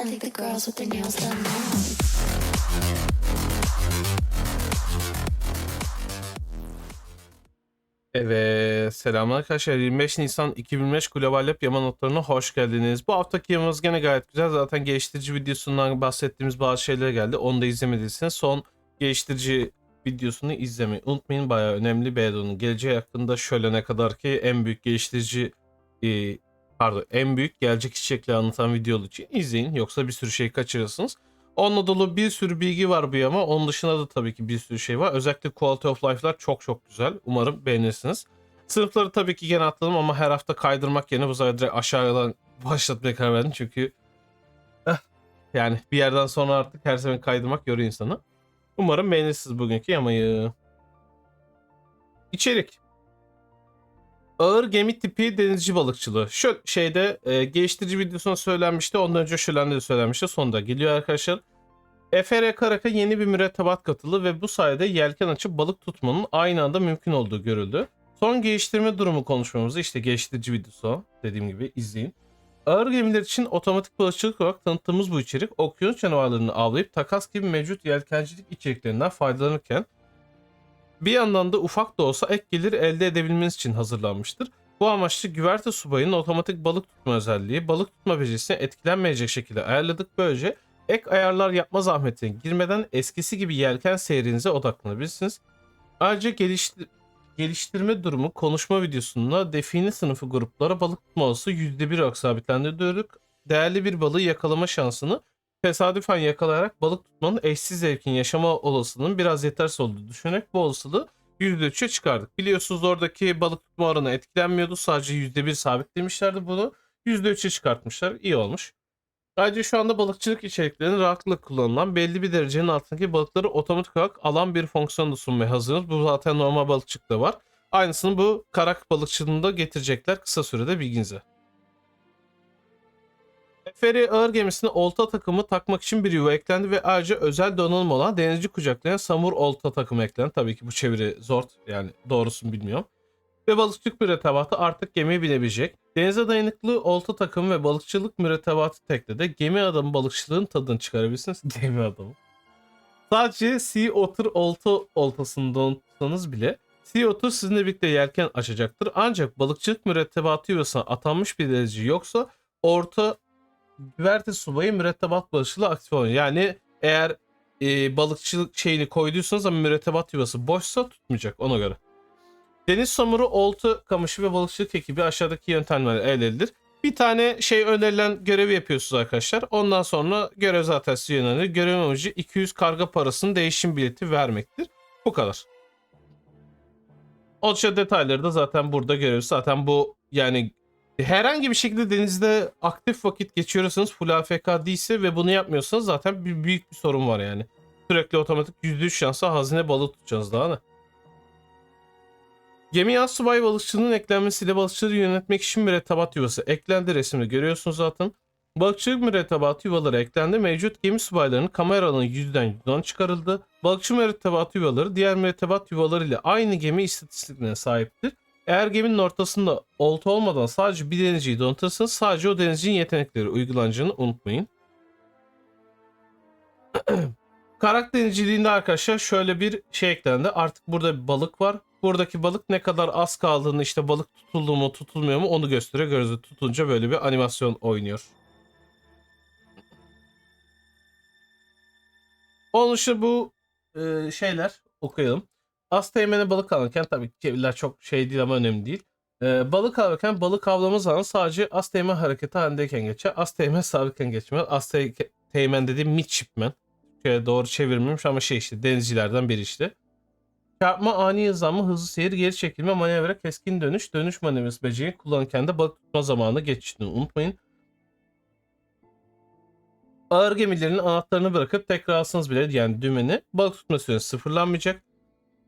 I think the. Evet, selamlar arkadaşlar. 25 Nisan 2025 Global Lab yama notlarına hoş geldiniz. Bu haftaki yamamız gene gayet güzel. Zaten geliştirici videosundan bahsettiğimiz bazı şeyler geldi. Onu da izlemediyseniz son geliştirici videosunu izlemeyi unutmayın. Bayağı önemli bir addon'un geleceği hakkında şöyle ne kadar ki en büyük geliştirici e, pardon en büyük gelecek içerikleri anlatan video için izleyin. Yoksa bir sürü şey kaçırırsınız. Onunla dolu bir sürü bilgi var bu yama. Onun dışında da tabii ki bir sürü şey var. Özellikle Quality of Life'lar çok çok güzel. Umarım beğenirsiniz. Sınıfları tabii ki gene atladım ama her hafta kaydırmak yerine bu sefer direkt aşağıdan başlatmaya karar verdim. Çünkü eh, yani bir yerden sonra artık her zaman kaydırmak yoruyor insanı. Umarım beğenirsiniz bugünkü yamayı. İçerik. Ağır gemi tipi denizci balıkçılığı. Şu şeyde e, geliştirici videosunda söylenmişti. Ondan önce şölende de söylenmişti. Sonunda geliyor arkadaşlar. FR Karaka yeni bir mürettebat katıldı ve bu sayede yelken açıp balık tutmanın aynı anda mümkün olduğu görüldü. Son geliştirme durumu konuşmamızı işte geliştirici videosu dediğim gibi izleyin. Ağır gemiler için otomatik balıkçılık olarak tanıttığımız bu içerik okyanus canavarlarını avlayıp takas gibi mevcut yelkencilik içeriklerinden faydalanırken bir yandan da ufak da olsa ek gelir elde edebilmeniz için hazırlanmıştır. Bu amaçlı güverte subayının otomatik balık tutma özelliği balık tutma becerisini etkilenmeyecek şekilde ayarladık. Böylece ek ayarlar yapma zahmetine girmeden eskisi gibi yelken seyrinize odaklanabilirsiniz. Ayrıca geliştir geliştirme durumu konuşma videosunda define sınıfı gruplara balık tutma olasılığı %1 olarak sabitlendiriyorduk. Değerli bir balığı yakalama şansını tesadüfen yakalayarak balık tutmanın eşsiz zevkin yaşama olasılığının biraz yetersiz olduğunu düşünerek bu olasılığı %3'e çıkardık. Biliyorsunuz oradaki balık tutma oranı etkilenmiyordu. Sadece %1 sabitlemişlerdi bunu. %3'e çıkartmışlar. İyi olmuş. Ayrıca şu anda balıkçılık içeriklerinin rahatlıkla kullanılan belli bir derecenin altındaki balıkları otomatik olarak alan bir fonksiyon da sunmaya hazırız. Bu zaten normal balıkçılıkta var. Aynısını bu karak balıkçılığında getirecekler kısa sürede bilginize. Feri ağır gemisine olta takımı takmak için bir yuva eklendi ve ayrıca özel donanım olan denizci kucaklayan samur olta takımı eklendi. Tabii ki bu çeviri zor yani doğrusunu bilmiyorum. Ve balıkçılık mürettebatı artık gemiye binebilecek. Denize dayanıklı olta takımı ve balıkçılık mürettebatı tekle de gemi adamı balıkçılığın tadını çıkarabilirsiniz. Gemi adamı. Sadece Sea Otter olta oltasından tutsanız bile Sea Otter sizinle birlikte yelken açacaktır. Ancak balıkçılık mürettebatı yuvasına atanmış bir denizci yoksa orta güverte subayı mürettebat balıkçılığı aktif oluyor. Yani eğer e, balıkçılık şeyini koyduysanız ama mürettebat yuvası boşsa tutmayacak ona göre. Deniz samuru, oltu, kamışı ve balıkçılık ekibi aşağıdaki yöntemlerle elde edilir. Bir tane şey önerilen görevi yapıyorsunuz arkadaşlar. Ondan sonra görev zaten size yöneliyor. Görev amacı 200 karga parasının değişim bileti vermektir. Bu kadar. Oldukça detayları da zaten burada görüyoruz. Zaten bu yani herhangi bir şekilde denizde aktif vakit geçiriyorsanız full AFK değilse ve bunu yapmıyorsanız zaten bir büyük bir sorun var yani. Sürekli otomatik %3 şansa hazine balığı tutacağız daha ne? Gemi subay balıkçılığının eklenmesiyle balıkçılığı yönetmek için mürettebat yuvası eklendi resimde görüyorsunuz zaten. Balıkçılık mürettebatı yuvaları eklendi. Mevcut gemi subaylarının kamera alanı yüzden yüzden çıkarıldı. Balıkçı mürettebatı yuvaları diğer mürettebat yuvaları ile aynı gemi istatistiklerine sahiptir. Eğer geminin ortasında olta olmadan sadece bir denizciyi donatırsanız sadece o denizcinin yetenekleri uygulanacağını unutmayın. Karak denizciliğinde arkadaşlar şöyle bir şey eklendi. Artık burada bir balık var. Buradaki balık ne kadar az kaldığını işte balık tutuldu mu tutulmuyor mu onu gösteriyor. Gözü tutunca böyle bir animasyon oynuyor. Onun için bu e, şeyler okuyalım. Az teğmene balık alırken tabii ki çok şey değil ama önemli değil. E, balık alırken balık avlama zamanı sadece az teğmen hareketi halindeyken geçer. Az teğmen sabitken geçmez. Az te- teğmen dediğim midshipman. Şöyle doğru çevirmemiş ama şey işte denizcilerden biri işte. Çarpma, ani hızlanma, hızlı seyir, geri çekilme, manevra, keskin dönüş, dönüş manevrası beceriyi kullanırken de balık tutma zamanı geçtiğini unutmayın. Ağır gemilerin anahtarını bırakıp tekrar alsanız bile yani dümeni balık tutma süresi sıfırlanmayacak.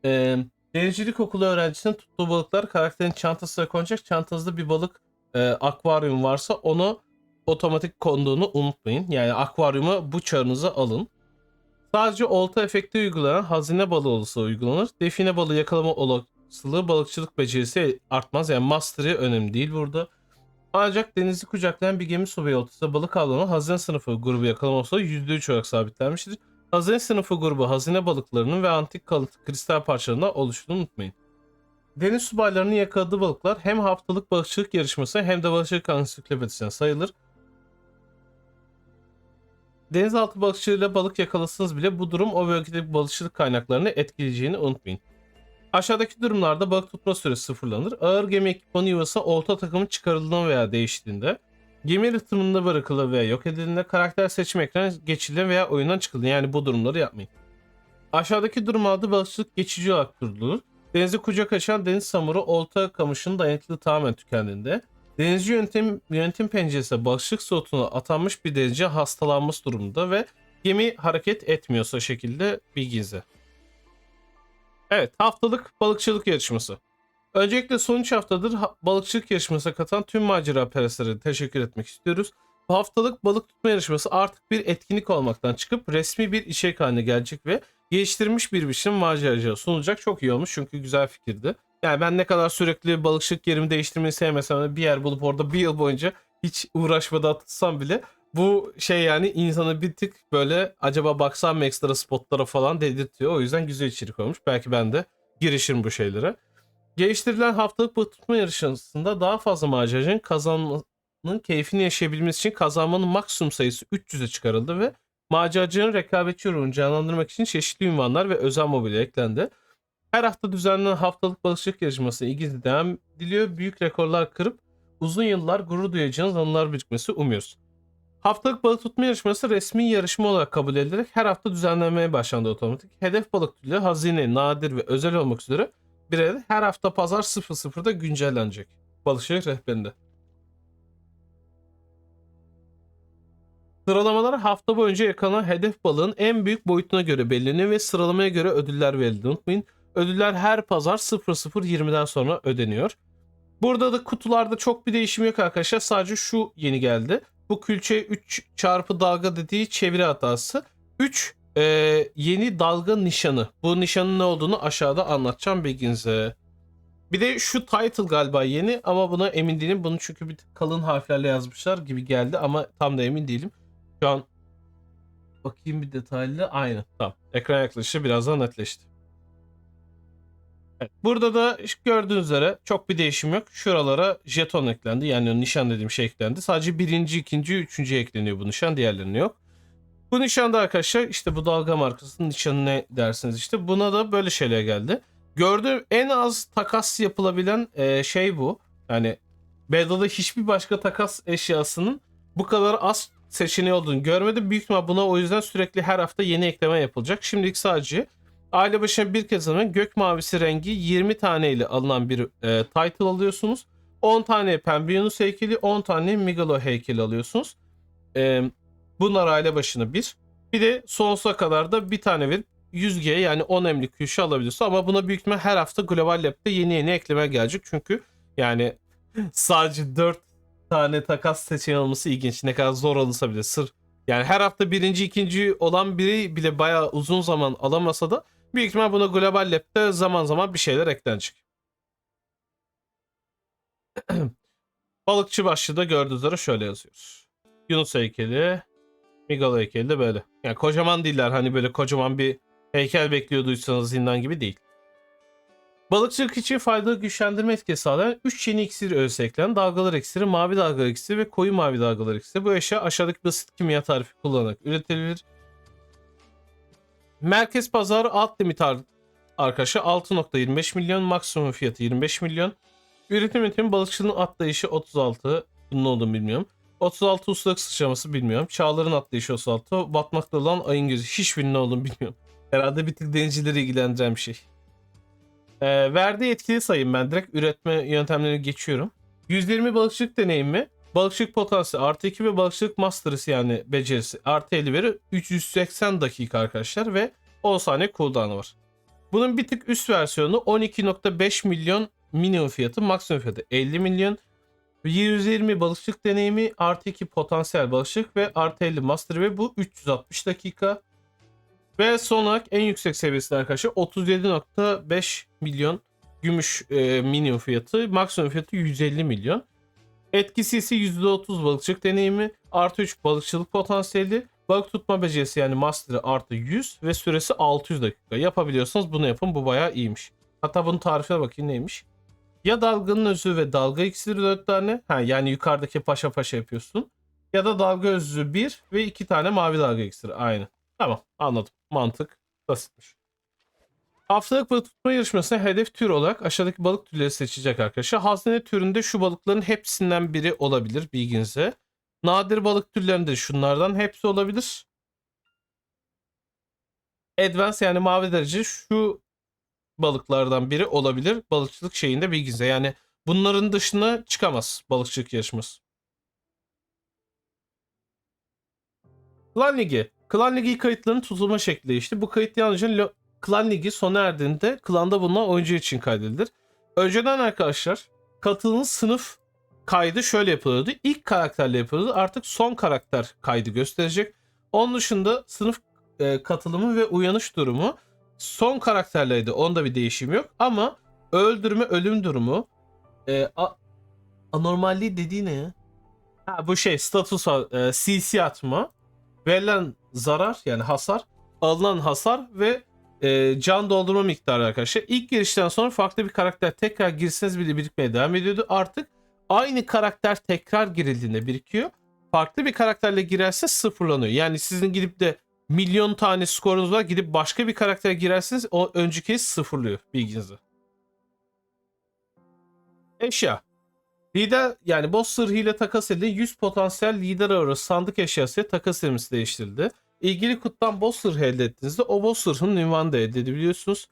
Ee, denizcilik okulu öğrencisinin tuttuğu balıklar karakterin çantasına konacak. Çantanızda bir balık e, akvaryum varsa onu otomatik konduğunu unutmayın. Yani akvaryumu bu çağınıza alın. Sadece olta efekti uygulanan hazine balığı olası uygulanır. Define balığı yakalama olasılığı balıkçılık becerisi artmaz. Yani mastery önemli değil burada. Ancak denizi kucaklayan bir gemi subayı oltası balık avlanan hazine sınıfı grubu yakalaması %3 olarak sabitlenmiştir. Hazine sınıfı grubu hazine balıklarının ve antik kalıntı kristal parçalarından oluştuğunu unutmayın. Deniz subaylarının yakaladığı balıklar hem haftalık balıkçılık yarışması hem de balıkçılık ansiklopedisine sayılır. Denizaltı balıkçılığıyla balık yakalasanız bile bu durum o bölgedeki balıkçılık kaynaklarını etkileyeceğini unutmayın. Aşağıdaki durumlarda balık tutma süresi sıfırlanır. Ağır gemi ekipmanı yuvası olta takımı çıkarıldığında veya değiştiğinde, gemi rıhtımında bırakılır veya yok edildiğinde karakter seçim ekranı geçildiğinde veya oyundan çıkıldığında yani bu durumları yapmayın. Aşağıdaki durumlarda balıkçılık geçici olarak durdurulur. Denize kucak açan deniz samuru olta kamışının dayanıklılığı tamamen tükendiğinde, denizci yönetim, yönetim penceresi balıkçılık slotuna atanmış bir denizci hastalanması durumunda ve gemi hareket etmiyorsa şekilde bilginize. Evet haftalık balıkçılık yarışması. Öncelikle son 3 haftadır ha- balıkçılık yarışmasına katılan tüm macera perestlerine teşekkür etmek istiyoruz. Bu haftalık balık tutma yarışması artık bir etkinlik olmaktan çıkıp resmi bir içerik haline gelecek ve geliştirilmiş bir biçim maceracıya sunulacak. Çok iyi olmuş çünkü güzel fikirdi. Yani ben ne kadar sürekli balıkçılık yerimi değiştirmeyi sevmesem de bir yer bulup orada bir yıl boyunca hiç uğraşmadan atılsam bile bu şey yani insanı bir tık böyle acaba baksam mı ekstra spotlara falan dedirtiyor. O yüzden güzel içerik olmuş. Belki ben de girişirim bu şeylere. Geliştirilen haftalık balık tutma yarışmasında daha fazla maceracının kazanmanın keyfini yaşayabilmesi için kazanmanın maksimum sayısı 300'e çıkarıldı ve maceracının rekabetçi ruhunu canlandırmak için çeşitli ünvanlar ve özel mobilya eklendi. Her hafta düzenlenen haftalık balıkçılık yarışması ilgili devam ediliyor. Büyük rekorlar kırıp uzun yıllar gurur duyacağınız anılar birikmesi umuyoruz. Haftalık balık tutma yarışması resmi yarışma olarak kabul edilerek her hafta düzenlenmeye başlandı otomatik. Hedef balık türü hazine, nadir ve özel olmak üzere bir adet her hafta pazar 00'da güncellenecek. Balıkçılık rehberinde. Sıralamalar hafta boyunca yakalanan hedef balığın en büyük boyutuna göre belirleniyor ve sıralamaya göre ödüller verildi. Unutmayın ödüller her pazar 00.20'den sonra ödeniyor. Burada da kutularda çok bir değişim yok arkadaşlar. Sadece şu yeni geldi. Bu külçe 3 çarpı dalga dediği çeviri hatası. 3 e, yeni dalga nişanı. Bu nişanın ne olduğunu aşağıda anlatacağım bilginize. Bir de şu title galiba yeni ama buna emin değilim. Bunu çünkü bir kalın harflerle yazmışlar gibi geldi ama tam da emin değilim. Şu an bakayım bir detaylı. Aynı. Tamam. Ekran yaklaşışı birazdan netleşti. Evet, burada da gördüğünüz üzere çok bir değişim yok. Şuralara jeton eklendi. Yani nişan dediğim şey eklendi. Sadece birinci, ikinci, üçüncü ekleniyor bu nişan. Diğerlerine yok. Bu nişanda arkadaşlar işte bu dalga markasının nişanı ne dersiniz işte. Buna da böyle şeyler geldi. Gördüğüm en az takas yapılabilen e, şey bu. Yani Bedwa'da hiçbir başka takas eşyasının bu kadar az seçeneği olduğunu görmedim. Büyük ihtimal buna o yüzden sürekli her hafta yeni ekleme yapılacak. Şimdilik sadece aile başına bir kez alınan gök mavisi rengi 20 tane ile alınan bir e, title alıyorsunuz. 10 tane Pembe Yunus heykeli, 10 tane Migalo heykeli alıyorsunuz. E, bunlar aile başına bir. Bir de sonsuza kadar da bir tane verip 100G yani 10 emlik küşü alabiliyorsun. Ama buna büyük ihtimal her hafta Global Lab'de yeni yeni ekleme gelecek. Çünkü yani sadece 4 tane takas seçeneği olması ilginç. Ne kadar zor olursa bile sır. Yani her hafta birinci, ikinci olan biri bile bayağı uzun zaman alamasa da büyük ihtimal buna Global Lab'de zaman zaman bir şeyler eklenecek. Balıkçı başlığı da gördüğünüz üzere şöyle yazıyoruz. Yunus heykeli, Migalo heykeli de böyle. Yani kocaman değiller hani böyle kocaman bir heykel bekliyorduysanız zindan gibi değil. Balıkçılık için faydalı güçlendirme etkisi sağlayan 3 yeni iksir öğesi eklenen dalgalar iksiri, mavi dalgalar iksiri ve koyu mavi dalgalar iksiri. Bu eşya aşağıdaki basit kimya tarifi kullanarak üretilir. Merkez pazarı alt limit ar- arkadaşlar 6.25 milyon, maksimum fiyatı 25 milyon. Üretim yöntemi balıkçılığın atlayışı 36. Bunun olduğunu bilmiyorum. 36 ustalık sıçraması bilmiyorum. Çağların atlayışı 36. Batmakta olan ayın gözü. Hiçbirinin olduğunu bilmiyorum. Herhalde bir tık denizcileri ilgilendiren bir şey. Ee, verdiği etkili sayım ben direkt üretme yöntemlerini geçiyorum. 120 balıkçılık deneyimi, balıkçılık potansiyeli artı 2 ve balıkçılık master'ısı yani becerisi artı 50 veri 380 dakika arkadaşlar ve 10 saniye cooldown'ı var. Bunun bir tık üst versiyonu 12.5 milyon minimum fiyatı maksimum fiyatı 50 milyon. 120 balıkçılık deneyimi artı 2 potansiyel balıkçılık ve artı 50 master ve bu 360 dakika. Ve son olarak en yüksek seviyesi arkadaşlar 37.5 milyon gümüş e, minimum fiyatı maksimum fiyatı 150 milyon. Etkisi ise %30 balıkçılık deneyimi, artı 3 balıkçılık potansiyeli, balık tutma becerisi yani master'ı artı 100 ve süresi 600 dakika. Yapabiliyorsanız bunu yapın. Bu bayağı iyiymiş. Hatta bunun tarifine bakayım neymiş. Ya dalganın özü ve dalga iksiri 4 tane. Ha, yani yukarıdaki paşa paşa yapıyorsun. Ya da dalga özü 1 ve 2 tane mavi dalga iksiri. Aynı. Tamam anladım. Mantık basitmiş. Haftalık balık tutma yarışmasına hedef tür olarak aşağıdaki balık türleri seçecek arkadaşlar. Hazine türünde şu balıkların hepsinden biri olabilir bilginize. Nadir balık türlerinde şunlardan hepsi olabilir. Advance yani mavi derece şu balıklardan biri olabilir. Balıkçılık şeyinde bilginize. Yani bunların dışına çıkamaz balıkçılık yarışması. Klan Ligi. Klan Ligi kayıtlarının tutulma şekli değişti. Bu kayıt yalnızca Klan Ligi sona erdiğinde klanda bulunan oyuncu için kaydedilir. Önceden arkadaşlar katılım sınıf kaydı şöyle yapılıyordu. İlk karakterle yapılıyordu. Artık son karakter kaydı gösterecek. Onun dışında sınıf e, katılımı ve uyanış durumu son karakterleydi. Onda bir değişim yok. Ama öldürme ölüm durumu e, a- anormalliği dediği ne ya? Ha, bu şey status e, CC atma verilen zarar yani hasar alınan hasar ve e, can doldurma miktarı arkadaşlar. İlk girişten sonra farklı bir karakter tekrar girseniz bile birikmeye devam ediyordu. Artık aynı karakter tekrar girildiğinde birikiyor. Farklı bir karakterle girerse sıfırlanıyor. Yani sizin gidip de milyon tane skorunuz var gidip başka bir karaktere girerseniz o önceki sıfırlıyor bilginizi. Eşya. Lider yani boss sırrıyla takas edildi. 100 potansiyel lider arası sandık eşyası takas edilmesi değiştirildi. İlgili kuttan boss sırrı elde ettiğinizde o boss sırrının ünvanı da elde edebiliyorsunuz.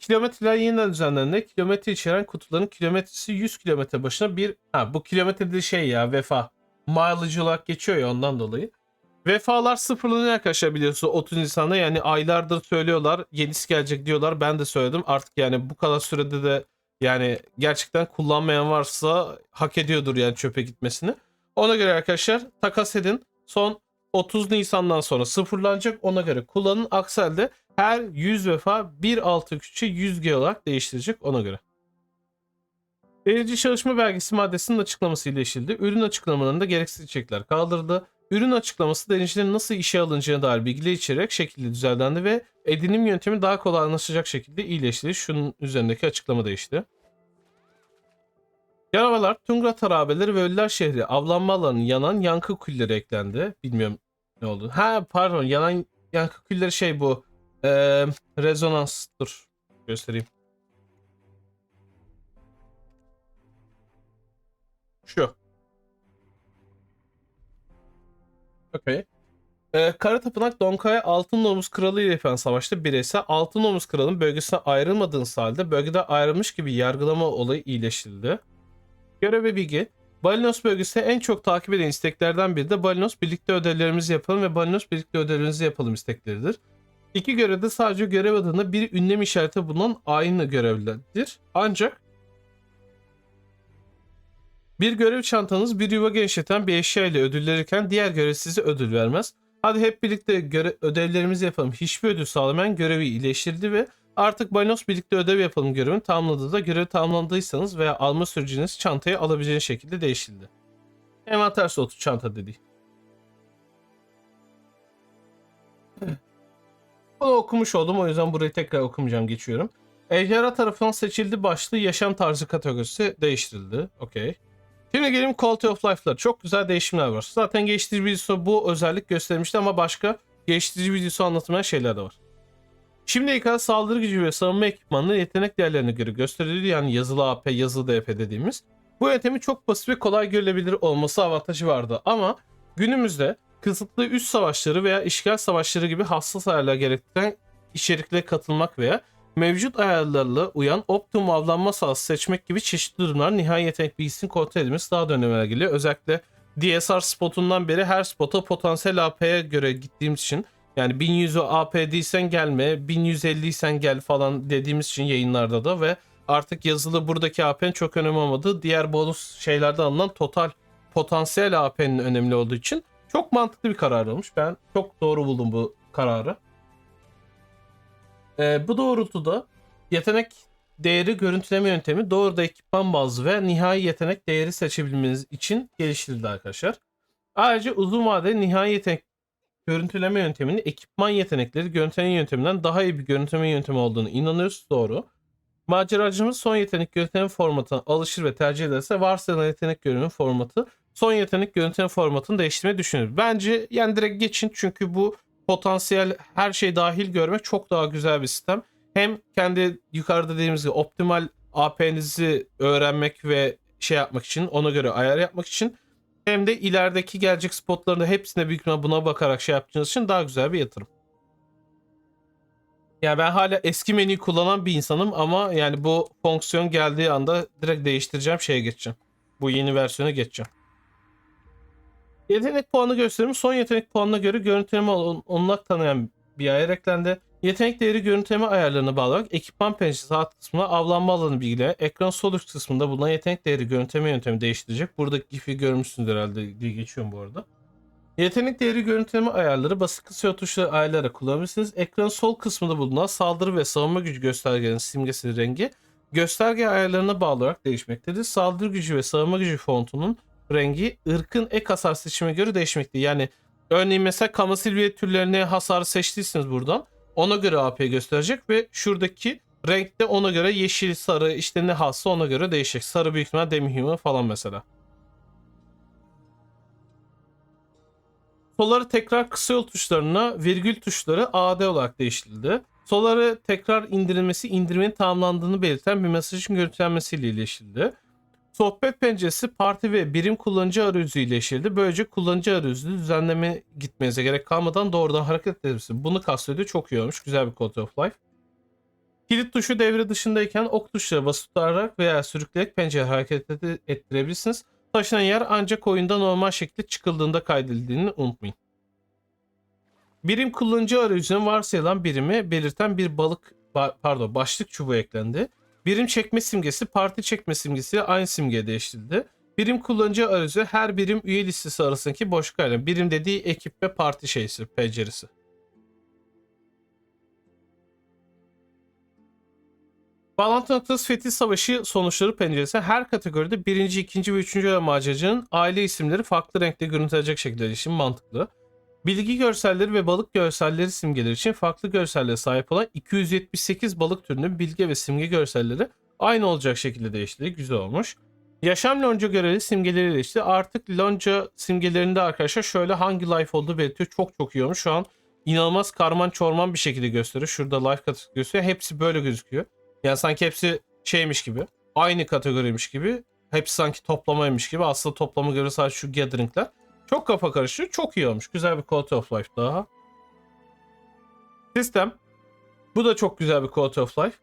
Kilometreler yeniden düzenlendiğinde kilometre içeren kutuların kilometresi 100 kilometre başına bir... Ha bu kilometre de şey ya vefa. Mileage olarak geçiyor ya ondan dolayı. Vefalar sıfırlanıyor arkadaşlar biliyorsunuz 30 Nisan'da yani aylardır söylüyorlar yenisi gelecek diyorlar ben de söyledim artık yani bu kadar sürede de yani gerçekten kullanmayan varsa hak ediyordur yani çöpe gitmesini. Ona göre arkadaşlar takas edin son 30 Nisan'dan sonra sıfırlanacak ona göre kullanın aksi her 100 vefa 1 altı küçüğü 100 G olarak değiştirecek ona göre. Verici çalışma belgesi maddesinin açıklaması iyileştirildi. Ürün açıklamalarında gereksiz içerikler kaldırıldı. Ürün açıklaması deneyicilerin nasıl işe alınacağına dair bilgiler içererek şekilde düzenlendi ve edinim yöntemi daha kolay anlaşılacak şekilde iyileştirildi. Şunun üzerindeki açıklama değişti. Canavarlar, Tungra tarabeleri ve Ölüler şehri avlanma alanının yanan yankı külleri eklendi. Bilmiyorum ne oldu. Ha pardon yanan yankı külleri şey bu. Ee, rezonans. Dur göstereyim. Şu. Okey. Ee, Kara Tapınak Donkaya Altın Domuz Kralı ile yapılan savaşta bireysel Altın Domuz Kralı'nın bölgesine ayrılmadığınız halde bölgede ayrılmış gibi yargılama olayı iyileştirildi. Görev ve bilgi. Balinos bölgesi en çok takip eden isteklerden biri de Balinos birlikte ödevlerimizi yapalım ve Balinos birlikte ödevlerinizi yapalım istekleridir. İki görevde sadece görev adında bir ünlem işareti bulunan aynı görevlerdir. Ancak bir görev çantanız bir yuva genişleten bir eşya ile ödül verirken diğer görev size ödül vermez. Hadi hep birlikte göre- ödevlerimizi yapalım. Hiçbir ödül sağlamayan görevi iyileştirdi ve artık Balinos birlikte ödev yapalım görevini tamamladığında görev tamamlandıysanız veya alma süreciniz çantayı alabileceğiniz şekilde değiştirildi. Envanter slotu çanta dedi. Bunu okumuş oldum o yüzden burayı tekrar okumayacağım geçiyorum. Ejderha tarafından seçildi başlığı yaşam tarzı kategorisi değiştirildi. Okey. Şimdi gelelim Quality of Life'lar. Çok güzel değişimler var. Zaten geliştirici videosu bu özellik göstermişti ama başka geliştirici videosu anlatmayan şeyler de var. Şimdiye kadar saldırı gücü ve savunma ekipmanının yetenek değerlerine göre gösterildi. Yani yazılı AP, yazılı DP dediğimiz. Bu yöntemin çok basit ve kolay görülebilir olması avantajı vardı. Ama günümüzde kısıtlı üst savaşları veya işgal savaşları gibi hassas ayarlar gerektiren içeriklere katılmak veya mevcut ayarlarla uyan optimum avlanma sahası seçmek gibi çeşitli durumlar nihai yetenek bilgisinin kontrol edilmesi daha da önemine geliyor. Özellikle DSR spotundan beri her spota potansiyel AP'ye göre gittiğimiz için yani 1100 AP değilsen gelme, 1150 isen gel falan dediğimiz için yayınlarda da ve artık yazılı buradaki AP'nin çok önemli olmadığı diğer bonus şeylerde alınan total potansiyel AP'nin önemli olduğu için çok mantıklı bir karar olmuş. Ben çok doğru buldum bu kararı. Ee, bu doğrultuda yetenek değeri görüntüleme yöntemi doğruda ekipman bazlı ve nihai yetenek değeri seçebilmeniz için geliştirildi arkadaşlar. Ayrıca uzun vadeli nihai yetenek görüntüleme yönteminin ekipman yetenekleri görüntüleme yönteminden daha iyi bir görüntüleme yöntemi olduğunu inanıyoruz. Doğru. Maceracımız son yetenek görüntüleme formatına alışır ve tercih ederse varsayılan yetenek görünüm formatı son yetenek görüntüleme formatını değiştirmeyi düşünür. Bence yani direkt geçin çünkü bu potansiyel her şey dahil görmek çok daha güzel bir sistem. Hem kendi yukarıda dediğimiz gibi optimal AP'nizi öğrenmek ve şey yapmak için ona göre ayar yapmak için hem de ilerideki gelecek spotlarında hepsine büyük ihtimal buna bakarak şey yapacağınız için daha güzel bir yatırım. Yani ben hala eski menüyü kullanan bir insanım ama yani bu fonksiyon geldiği anda direkt değiştireceğim şeye geçeceğim. Bu yeni versiyona geçeceğim. Yetenek puanı gösterimi son yetenek puanına göre görüntüleme olanak tanıyan bir ayar eklendi. Yetenek değeri görüntüleme ayarlarına bağlı olarak ekipman penceresi alt kısmına avlanma alanı bilgileri, ekran sol üst kısmında bulunan yetenek değeri görüntüleme yöntemi değiştirecek. Buradaki gif'i görmüşsünüz herhalde diye geçiyorum bu arada. Yetenek değeri görüntüleme ayarları basık kısa tuşları ayarlayarak kullanabilirsiniz. Ekranın sol kısmında bulunan saldırı ve savunma gücü göstergenin simgesi rengi gösterge ayarlarına bağlı olarak değişmektedir. Saldırı gücü ve savunma gücü fontunun rengi ırkın ek hasar seçimine göre değişmektedir. Yani örneğin mesela Kamasilviye türlerine hasarı seçtiyseniz buradan ona göre AP gösterecek ve şuradaki renk de ona göre yeşil, sarı işte ne hassa ona göre değişecek. Sarı büyük ihtimal demi falan mesela. Solları tekrar kısa yol tuşlarına virgül tuşları AD olarak değiştirildi. Solları tekrar indirilmesi indirmenin tamamlandığını belirten bir mesajın görüntülenmesiyle iyileştirildi. Sohbet penceresi parti ve birim kullanıcı arayüzü iyileştirildi. Böylece kullanıcı arayüzü düzenleme gitmenize gerek kalmadan doğrudan hareket edebilirsiniz. Bunu kastediyor. Çok iyi olmuş. Güzel bir quality of life. Kilit tuşu devre dışındayken ok tuşları basıp tutarak veya sürükleyerek pencereyi hareket ettirebilirsiniz. Taşınan yer ancak oyunda normal şekilde çıkıldığında kaydedildiğini unutmayın. Birim kullanıcı arayüzünün varsayılan birimi belirten bir balık ba- pardon başlık çubuğu eklendi. Birim çekme simgesi parti çekme simgesi aynı simgeye değiştirildi. Birim kullanıcı arayüzü her birim üye listesi arasındaki boşluk ayarı. Birim dediği ekip ve parti şeysi, penceresi. Bağlantı noktası Fetih Savaşı sonuçları penceresi her kategoride birinci, ikinci ve üçüncü öğren maceracının aile isimleri farklı renkte görüntülenecek şekilde için mantıklı. Bilgi görselleri ve balık görselleri simgeleri için farklı görsellere sahip olan 278 balık türünün bilgi ve simge görselleri aynı olacak şekilde değiştirildi. Güzel olmuş. Yaşam lonca göreli simgeleri değişti. Artık lonca simgelerinde arkadaşlar şöyle hangi life olduğu belirtiyor. Çok çok iyi olmuş. Şu an inanılmaz karman çorman bir şekilde gösteriyor. Şurada life kategorisi gösteriyor. Hepsi böyle gözüküyor. Yani sanki hepsi şeymiş gibi. Aynı kategoriymiş gibi. Hepsi sanki toplamaymış gibi. Aslında toplama göre sadece şu gathering'ler. Çok kafa karışıyor. Çok iyi olmuş. Güzel bir quality of life daha. Sistem. Bu da çok güzel bir quality of life.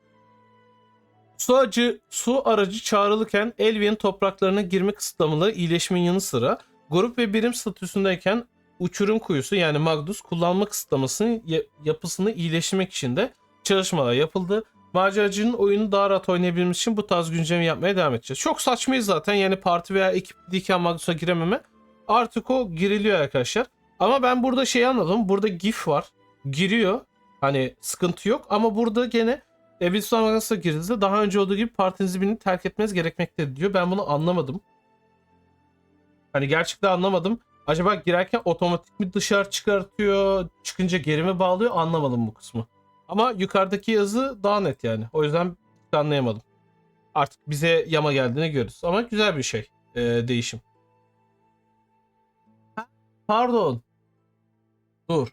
Su, acı, su aracı çağrılırken Elvian topraklarına girme kısıtlamaları iyileşmenin yanı sıra grup ve birim statüsündeyken uçurum kuyusu yani Magnus kullanma kısıtlamasının ya- yapısını iyileştirmek için de çalışmalar yapıldı. Maceracının oyunu daha rahat oynayabilmemiz için bu tarz güncelleme yapmaya devam edeceğiz. Çok saçmayız zaten yani parti veya ekip değilken Magnus'a girememe. Artık o giriliyor arkadaşlar. Ama ben burada şey anladım. Burada GIF var. Giriyor. Hani sıkıntı yok. Ama burada gene Evilson Magnus'a girdiğinizde daha önce olduğu gibi partinizi birini terk etmeniz gerekmektedir diyor. Ben bunu anlamadım. Hani gerçekten anlamadım. Acaba girerken otomatik mi dışarı çıkartıyor, çıkınca geri mi bağlıyor anlamadım bu kısmı. Ama yukarıdaki yazı daha net yani. O yüzden anlayamadım. Artık bize yama geldiğini görürüz. Ama güzel bir şey. ee, değişim. Pardon. Dur.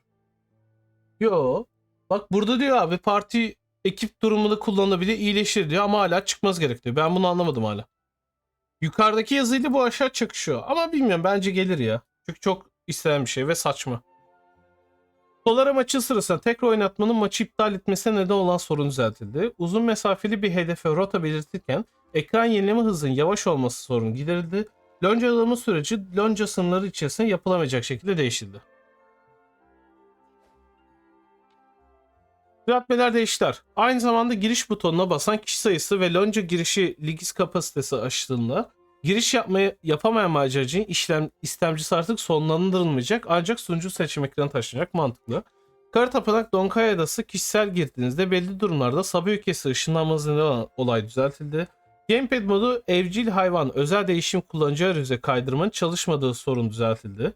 Yo. Bak burada diyor abi parti ekip durumunu kullanabilir iyileşir diyor ama hala çıkmaz gerek diyor. Ben bunu anlamadım hala. Yukarıdaki yazıyla bu aşağı çakışıyor. Ama bilmiyorum bence gelir ya. Çünkü çok istenen bir şey ve saçma. Solara maçı sırasında tekrar oynatmanın maçı iptal etmesine neden olan sorun düzeltildi. Uzun mesafeli bir hedefe rota belirtirken ekran yenileme hızının yavaş olması sorunu giderildi. Lonca alımı süreci lonca sınırları içerisinde yapılamayacak şekilde değiştirildi. Düzeltmeler değiştiler. Aynı zamanda giriş butonuna basan kişi sayısı ve lonca girişi ligis kapasitesi aşıldığında giriş yapmaya yapamayan maceracının işlem istemcisi artık sonlandırılmayacak ancak sunucu seçim ekranı taşınacak mantıklı. Kara Tapınak Donkay Adası kişisel girdiğinizde belli durumlarda Sabi ülkesi ışınlanması nedeni olan olay düzeltildi. Gamepad modu evcil hayvan özel değişim kullanıcı arayüze kaydırmanın çalışmadığı sorun düzeltildi.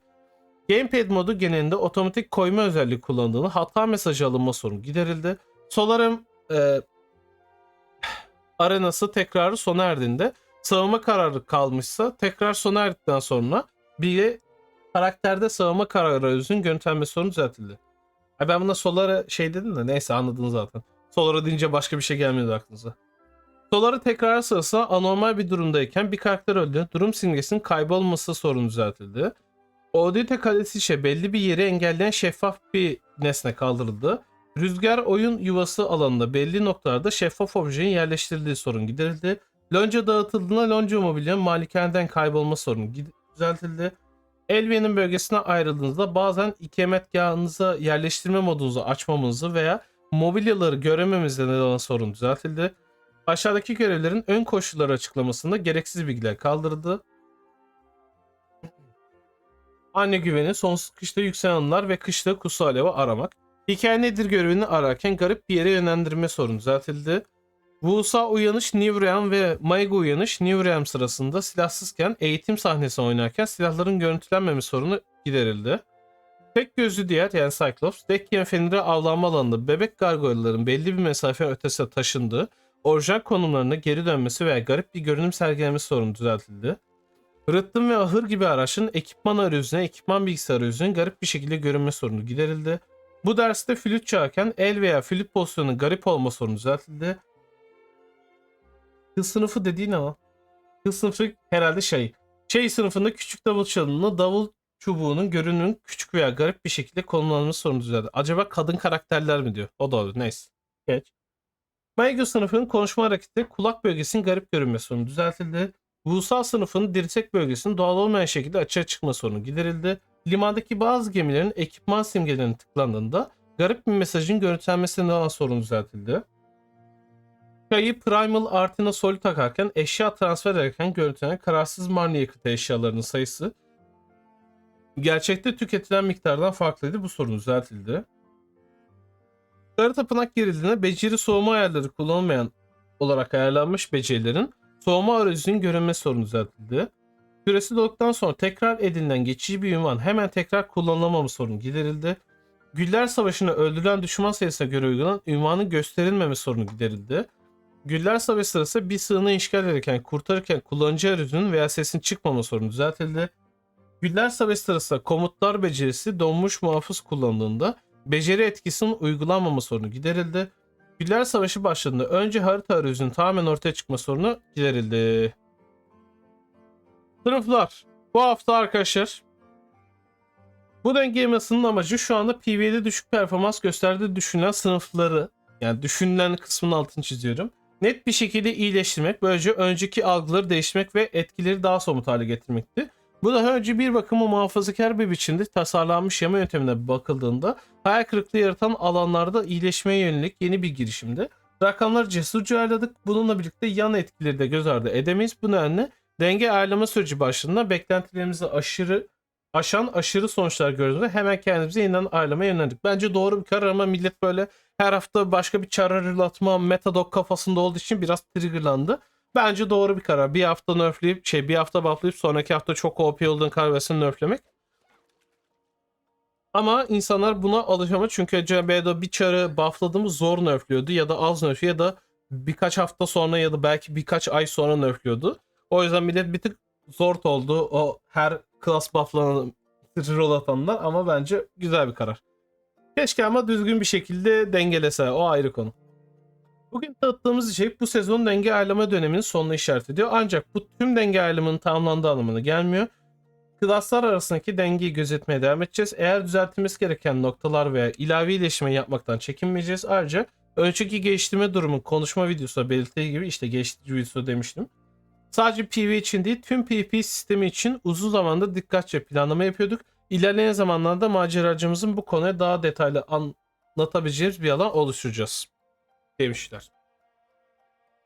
Gamepad modu genelinde otomatik koyma özelliği kullandığını hata mesajı alınma sorunu giderildi. Solarım e, arenası tekrarı sona erdiğinde savunma kararı kalmışsa tekrar sona erdikten sonra bir karakterde savunma kararı arayüzünün görüntülenme sorunu düzeltildi. Ben buna Solar'a şey dedim de neyse anladınız zaten. Solar'a deyince başka bir şey gelmiyordu aklınıza. Solar'ı tekrar sırasında anormal bir durumdayken bir karakter öldü. Durum simgesinin kaybolması sorunu düzeltildi. Odite kalesi işe belli bir yeri engelleyen şeffaf bir nesne kaldırıldı. Rüzgar oyun yuvası alanında belli noktalarda şeffaf objenin yerleştirildiği sorun giderildi. Lonca dağıtıldığında Lonca mobilyanın malikaneden kaybolma sorunu düzeltildi. Elviye'nin bölgesine ayrıldığınızda bazen ikametgahınıza yerleştirme modunuzu açmamanızı veya mobilyaları görememizde neden olan sorun düzeltildi. Aşağıdaki görevlerin ön koşulları açıklamasında gereksiz bilgiler kaldırıldı. Anne güveni, sonsuz kışta yükselen anılar ve kışta kusu alevi aramak. Hikaye nedir görevini ararken garip bir yere yönlendirme sorunu düzeltildi. Wusa uyanış New Realm ve Maiga uyanış New Realm sırasında silahsızken eğitim sahnesi oynarken silahların görüntülenmeme sorunu giderildi. Tek gözlü diğer yani Cyclops, Dekyen Feneri avlanma alanında bebek gargoylerin belli bir mesafe ötesine taşındığı, orijinal konumlarına geri dönmesi veya garip bir görünüm sergilemesi sorunu düzeltildi. Rıttım ve ahır gibi araçların ekipman arayüzüne ekipman bilgisayar arayüzünün garip bir şekilde görünme sorunu giderildi. Bu derste flüt çalarken el veya flüt pozisyonunun garip olma sorunu düzeltildi. Kız sınıfı dediğin ama. Kız sınıfı herhalde şey. Şey sınıfında küçük davul çalınığında davul çubuğunun görünümün küçük veya garip bir şekilde konumlanması sorunu düzeldi. Acaba kadın karakterler mi diyor? O da olur. Neyse. Geç. Maigo sınıfının konuşma hareketi kulak bölgesinin garip görünme sorunu düzeltildi. Wusa sınıfının dirsek bölgesinin doğal olmayan şekilde açığa çıkma sorunu giderildi. Limandaki bazı gemilerin ekipman simgelerinin tıklandığında garip bir mesajın görüntülenmesine olan sorun düzeltildi. Kayı Primal Artina Sol'ü takarken eşya transfer ederken görüntülenen kararsız marni yakıtı eşyalarının sayısı gerçekte tüketilen miktardan farklıydı. Bu sorun düzeltildi. Kara tapınak gerildiğinde beceri soğuma ayarları kullanılmayan olarak ayarlanmış becerilerin soğuma arayüzünün görünme sorunu düzeltildi. Süresi dolduktan sonra tekrar edinilen geçici bir ünvan hemen tekrar kullanılamama sorunu giderildi. Güller Savaşı'nı öldürülen düşman sayısına göre uygulanan ünvanın gösterilmeme sorunu giderildi. Güller Savaşı sırası bir sığını işgal ederken kurtarırken kullanıcı arayüzünün veya sesin çıkmama sorunu düzeltildi. Güller Savaşı sırasında komutlar becerisi donmuş muhafız kullanıldığında beceri etkisinin uygulanmama sorunu giderildi. Güller Savaşı başladığında önce harita arayüzünün tamamen ortaya çıkma sorunu giderildi. Sınıflar. Bu hafta arkadaşlar bu dengelemesinin amacı şu anda PvE'de düşük performans gösterdiği düşünülen sınıfları yani düşünülen kısmının altını çiziyorum. Net bir şekilde iyileştirmek, böylece önceki algıları değiştirmek ve etkileri daha somut hale getirmekti. Bu daha önce bir bakıma muhafazakar bir biçimde tasarlanmış yama yöntemine bakıldığında hayal kırıklığı yaratan alanlarda iyileşmeye yönelik yeni bir girişimdi. Rakamları cesurca ayarladık. Bununla birlikte yan etkileri de göz ardı edemeyiz. Bu nedenle denge ayarlama süreci başladığında beklentilerimizi aşırı aşan aşırı sonuçlar gördüğümüzde hemen kendimizi yeniden ayarlamaya yöneldik. Bence doğru bir karar ama millet böyle her hafta başka bir çare hatırlatma metadog kafasında olduğu için biraz triggerlandı. Bence doğru bir karar. Bir hafta nerfleyip şey bir hafta bufflayıp sonraki hafta çok OP olduğun kaybetsin nerflemek. Ama insanlar buna alışamadı çünkü CB'de bir çarı buffladığımız zor nerfliyordu ya da az nerfliyor ya da birkaç hafta sonra ya da belki birkaç ay sonra nerfliyordu. O yüzden millet bir tık zor oldu o her class bufflanan rol atanlar ama bence güzel bir karar. Keşke ama düzgün bir şekilde dengelese o ayrı konu. Bugün tanıttığımız içerik bu sezon denge ayarlama döneminin sonuna işaret ediyor. Ancak bu tüm denge ayarlamanın tamamlandığı anlamına gelmiyor. Klaslar arasındaki dengeyi gözetmeye devam edeceğiz. Eğer düzeltilmesi gereken noktalar veya ilave iyileşme yapmaktan çekinmeyeceğiz. Ayrıca önceki geliştirme durumun konuşma videosu belirttiği gibi işte geliştirici videosu demiştim. Sadece PvE için değil tüm PvP sistemi için uzun zamandır dikkatçe planlama yapıyorduk. İlerleyen zamanlarda maceracımızın bu konuya daha detaylı anlatabileceğimiz bir alan oluşturacağız demişler.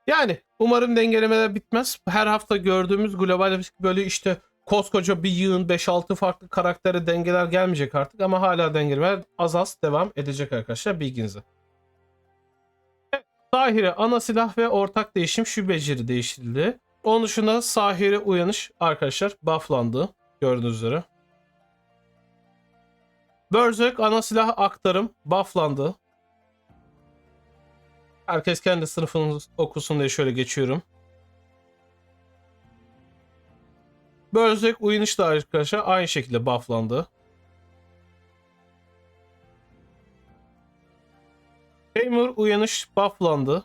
Yani umarım dengelemeler bitmez. Her hafta gördüğümüz global böyle işte koskoca bir yığın 5-6 farklı karaktere dengeler gelmeyecek artık ama hala dengeler az az devam edecek arkadaşlar bilginize. Sahire ana silah ve ortak değişim şu beceri değiştirildi. Onun dışında Sahire uyanış arkadaşlar bufflandı gördüğünüz üzere. Berserk ana silah aktarım bufflandı. Herkes kendi sınıfını okusun diye şöyle geçiyorum. Berserk uyanış da arkadaşlar aynı şekilde bufflandı. Hammer uyanış bufflandı.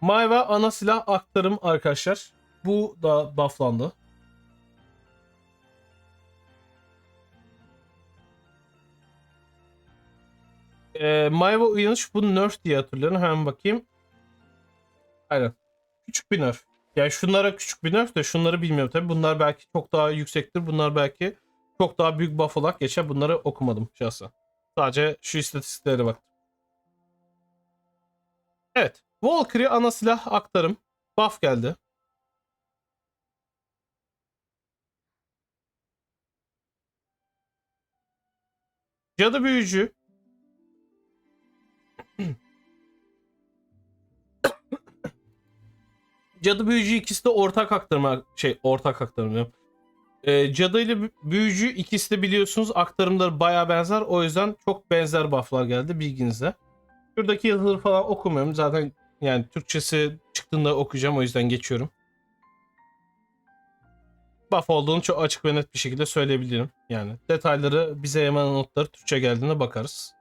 Mayva ana silah aktarım arkadaşlar. Bu da bufflandı. Ee, Mayva uyanış bu nerf diye hatırlıyorum. Hemen bakayım. Aynen. Küçük bir nerf. Yani şunlara küçük bir nerf de şunları bilmiyorum tabii. Bunlar belki çok daha yüksektir. Bunlar belki çok daha büyük buff olarak geçer. Bunları okumadım şahsen. Sadece şu istatistiklere bak. Evet. Valkyrie ana silah aktarım. Buff geldi. Cadı büyücü. Cadı büyücü ikisi de ortak aktarma şey ortak aktarım diyorum. Ee, cadı ile bü- büyücü ikisi de biliyorsunuz aktarımları baya benzer. O yüzden çok benzer bufflar geldi bilginize. Şuradaki yazıları falan okumuyorum. Zaten yani Türkçesi çıktığında okuyacağım o yüzden geçiyorum. Buff olduğunu çok açık ve net bir şekilde söyleyebilirim. Yani detayları bize hemen notları Türkçe geldiğinde bakarız.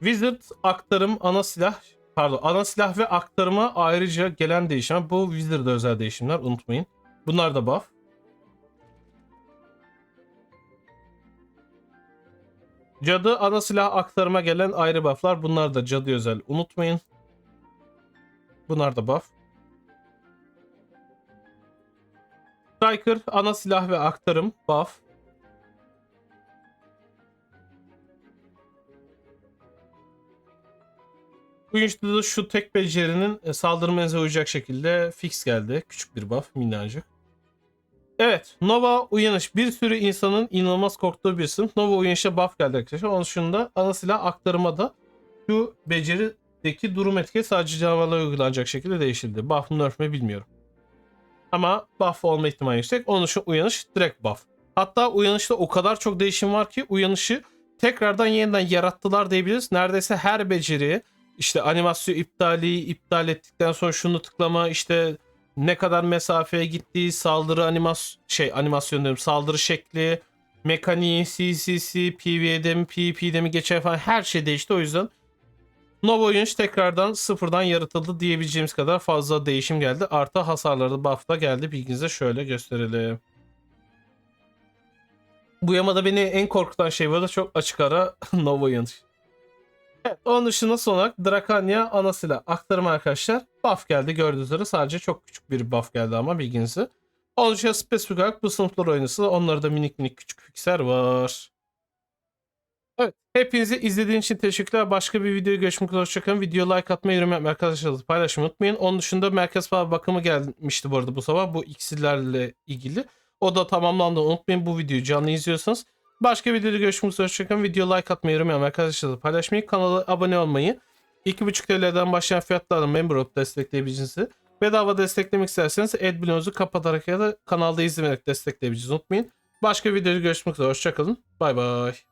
Wizard aktarım ana silah pardon ana silah ve aktarıma ayrıca gelen değişim. Bu Wizard'a özel değişimler unutmayın. Bunlar da buff. Cadı ana silah aktarıma gelen ayrı bufflar. Bunlar da cadı özel. Unutmayın. Bunlar da buff. Striker ana silah ve aktarım buff. İşte de şu tek becerinin e, saldırı menziline uyacak şekilde fix geldi. Küçük bir buff minnacık. Evet Nova uyanış. Bir sürü insanın inanılmaz korktuğu bir sınıf. Nova uyanışa buff geldi arkadaşlar. Onun dışında ana silah aktarıma da şu becerideki durum etki sadece canavarlara uygulanacak şekilde değişildi. Buff nerf mi bilmiyorum. Ama buff olma ihtimali yüksek. Onun için uyanış direkt buff. Hatta uyanışta o kadar çok değişim var ki uyanışı tekrardan yeniden yarattılar diyebiliriz. Neredeyse her beceri işte animasyon iptali iptal ettikten sonra şunu tıklama işte ne kadar mesafeye gittiği saldırı animas şey animasyon diyorum saldırı şekli mekaniği CCC PvE'de mi PvP'de mi geçer falan her şey değişti o yüzden Nova oyuncu tekrardan sıfırdan yaratıldı diyebileceğimiz kadar fazla değişim geldi. Artı hasarları buff da geldi. Bilginize şöyle gösterelim. Bu yamada beni en korkutan şey var da çok açık ara Nova oyuncu. Evet, onun dışında son olarak Drakanya ana silah aktarım arkadaşlar. Buff geldi gördüğünüz üzere sadece çok küçük bir buff geldi ama bilginize. Onun dışında spesifik olarak bu sınıflar oynası onlarda minik minik küçük fixer var. Evet. Hepinize izlediğiniz için teşekkürler. Başka bir videoya görüşmek üzere. Hoşçakalın. Video like atmayı, yorum yapmayı, arkadaşlarınızla paylaşmayı unutmayın. Onun dışında Merkez Para bakımı gelmişti bu arada bu sabah. Bu iksirlerle ilgili. O da tamamlandı. Unutmayın bu videoyu canlı izliyorsanız. Başka videoda görüşmek üzere. Hoşçakalın. Video like atmayı, yorum yapmayı, arkadaşlarınızla paylaşmayı, kanala abone olmayı, 2.5 TL'den başlayan fiyatlarla member olup destekleyebileceğinizi, bedava desteklemek isterseniz AdBlocks'u kapatarak ya da kanalda izleyerek destekleyebileceğinizi unutmayın. Başka videoda görüşmek üzere. Hoşçakalın. Bay bay.